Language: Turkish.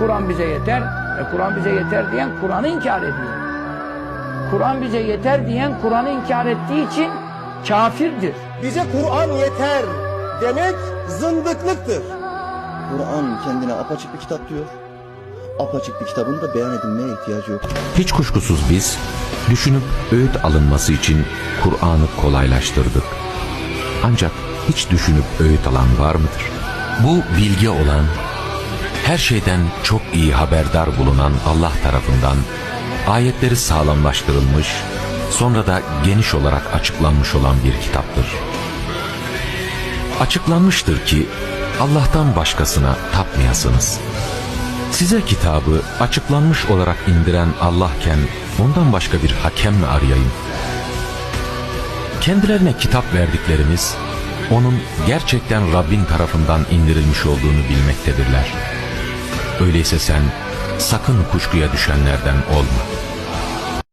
Kur'an bize yeter. E Kur'an bize yeter diyen Kur'an'ı inkar ediyor. Kur'an bize yeter diyen Kur'an'ı inkar ettiği için kafirdir. Bize Kur'an yeter demek zındıklıktır. Kur'an kendine apaçık bir kitap diyor. Apaçık bir kitabın da beyan edilmeye ihtiyacı yok. Hiç kuşkusuz biz düşünüp öğüt alınması için Kur'an'ı kolaylaştırdık. Ancak hiç düşünüp öğüt alan var mıdır? Bu bilgi olan, her şeyden çok iyi haberdar bulunan Allah tarafından ayetleri sağlamlaştırılmış, sonra da geniş olarak açıklanmış olan bir kitaptır. Açıklanmıştır ki Allah'tan başkasına tapmayasınız. Size kitabı açıklanmış olarak indiren Allah'ken ondan başka bir hakem mi arayayım? Kendilerine kitap verdiklerimiz onun gerçekten Rabbin tarafından indirilmiş olduğunu bilmektedirler. Öyleyse sen sakın kuşkuya düşenlerden olma.